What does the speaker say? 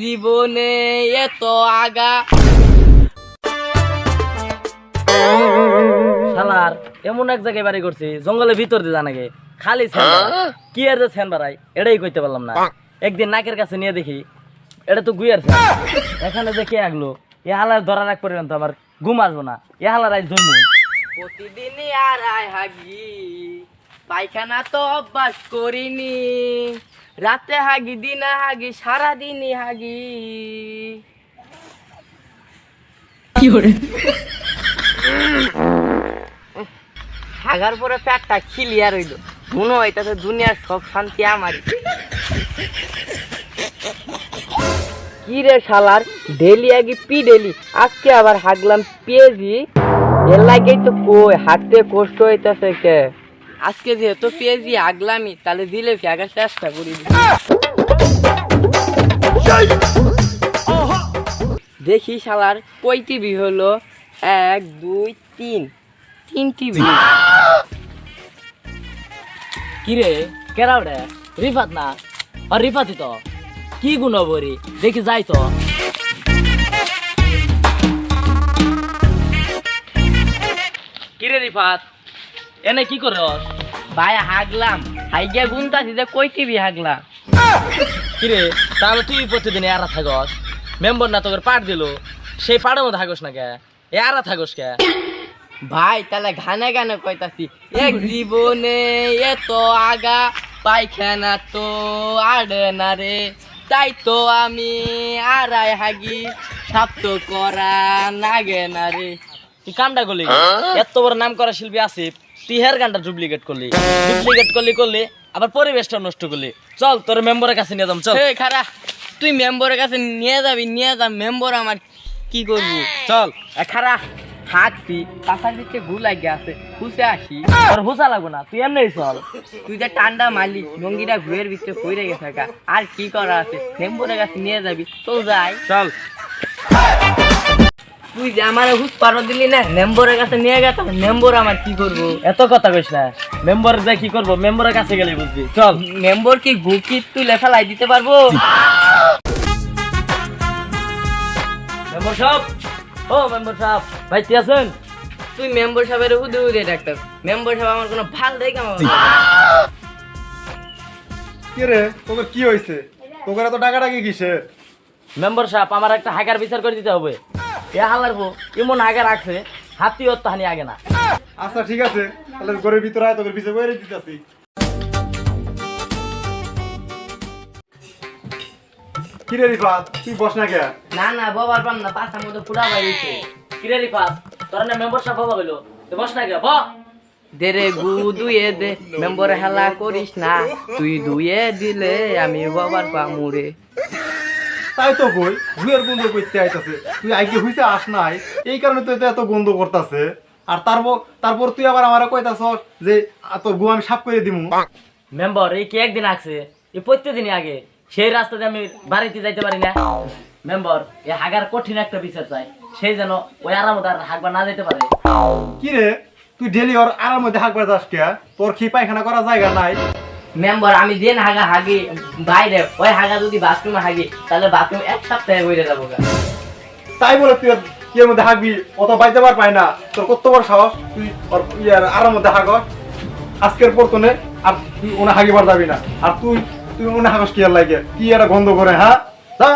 জীবনে এত আগা। শালার এমন এক জায়গায় বাড়ি করছি জঙ্গলের ভিতর দিয়ে জানাগে খালি ছ্যান কি আর যে ছ্যান বাড়াই এটাই কইতে পারলাম না। একদিন নাকের কাছে নিয়ে দেখি এটা তো গুইয়ার এখানে যে কে আগলো এ হালার ধরা রাখ পর্যন্ত আমার ঘুম আসব না। এ হালার আজ জন্মুই। প্রতিদিনই আর আয় হাগি। পায়খানা তো অভ্যাস করিনি। রাতে হাগি দিনে হাগি সারাদিনই হাগি। হাগার পরে পেটটা খিলিয়া রইল মনে হয় তাতে দুনিয়ার সব শান্তি আমার কি রে শালার ডেলি আগে পি ডেলি আজকে আবার হাগলাম পেঁয়াজি। এর লাগেই তো কই হাঁটতে কষ্ট হইতাছে কে? আজকে যেহেতু পেঁয়াজি আগলামি তাহলে দিলে ফেগার চেষ্টা করি দেখি শালার কই টিভি হলো? এক দুই তিন। তিন টিভি। কি রে কেরা ওটা রিফাত না? আর রিফাতই তো। কি গুণ বরি দেখি যাই তো। কিরে রিফাত? এনে কি করে ভাই হাগলাম। হাইগিয়া গুনতাছি যে কই টিভি হাগলা? কি রে তাহলে তুই প্রতিদিন এরা থাকস? মেম্বার না তোকে পাঠ দিল? সেই পাড়ের মধ্যে থাকস না কে? এরা থাকস কে? ভাই তাহলে ঘানে গানে কইতাছি এক জীবনে এত আগা পায়খানা তো আড়ে না রে। তাই তো আমি আড়াই হাগি সাপ্ত করা নাগে না রে। তুই কামটা করলি? এত বড় নাম করা শিল্পী আসিফ তুই হেয়ার গানটা ডুপ্লিকেট করলি। ডুপ্লিকেট করলি করলি আবার পরিবেশটা নষ্ট করলি। চল তোর মেম্বারের কাছে নিয়ে যাম চল। এই খারা তুই মেম্বরের কাছে নিয়ে যাবি নিয়ে যা মেম্বর আমার কি করব? চল। খারা হাঁটছি পাশার দিকে ঘু লাগে আছে খুশে আসি। তোর হুসা লাগবো না তুই এমনি চল। তুই যে টান্ডা মালি লঙ্গিটা ঘুয়ের ভিতরে পড়ে গেছে। আর কি করা আছে? মেম্বরের কাছে নিয়ে যাবি তো যাই। চল। তুই যে আমার হুস পারো দিলি না মেম্বরের কাছে নিয়ে গেছ মেম্বর আমার কি করব? এত কথা কইস না। মেম্বার যাই কি করব? মেম্বারের কাছে গেলে বুঝবি। চল। মেম্বর কি গুকি তুই লেফালাই দিতে পারব? মেম্বার সাহেব? ও মেম্বার সাহেব। ভাই তুই আছেন? তুই মেম্বর সাহেবের হুদে হুদে ডাক্তার। মেম্বর সাহেব আমার কোনো ভালো দেখে আমার কি রে? তোকে কি হয়েছে তোকে এত টাকাটাকি কিসের? মেম্বার সাহেব আমার একটা হাগার বিচার করে দিতে হবে। এ হালার বউ এমন হাগা রাখছে হাতি ওর তাহানি আগে না। আচ্ছা ঠিক আছে। তাহলে ঘরের ভিতরে আয় তোকে পিছিয়ে বয়ে দিতেছি। কি রিফাত তুই বস না কে? না না বাবার পাম না পাঁচটার মধ্যে পুরা বাইছে কিরে রিফাত তোর না বাবা হইল? তুই বস না গে ব। দে রে গু দুয়ে দে মেম্বর হেলা করিস না। তুই দুয়ে দিলে আমি বাবার পামুরে তাই তো কই ঘুয়ের গন্ধ করতে আইতাছে। তুই আইকে হইছে আস নাই এই কারণে তুই তো এত গন্ধ করতেছে। আর তারপর তারপর তুই আবার আমার কইতাছ যে তোর গু আমি সাফ করে দিমু। মেম্বার এই কি একদিন আসছে এই প্রত্যেকদিনই আগে। সেই রাস্তাতে আমি বাড়িতে যাইতে পারি না। মেম্বার এই হাগার কঠিন একটা বিচার চাই। সেই যেন ওই আরামত আর হাগবা না যেতে পারে। কি রে? তুই ডেলি ওর আরার মধ্যে হাঁকবার যাস কে? তোর কি পায়খানা করার জায়গা নাই? মেম্বার, আমি যেন হাগা হাগি, বাইরে, ওই হাগা যদি বাথরুমে হাগি, তাহলে বাথরুম এক সপ্তাহে বইরে যাব তাই বলে তুই এর মধ্যে হাঁকবি অত বাইতে পার পাই না। তোর কত বড় সাহস? তুই ওর ইয়ার আরার মধ্যে হাঁক আজকের পর তোনে আর তুই ওনে হাগিবার যাবি না। আর তুই তুই ওনে হাগস কি আর লাগে? কি একটা গন্ধ করে হ্যাঁ? যা।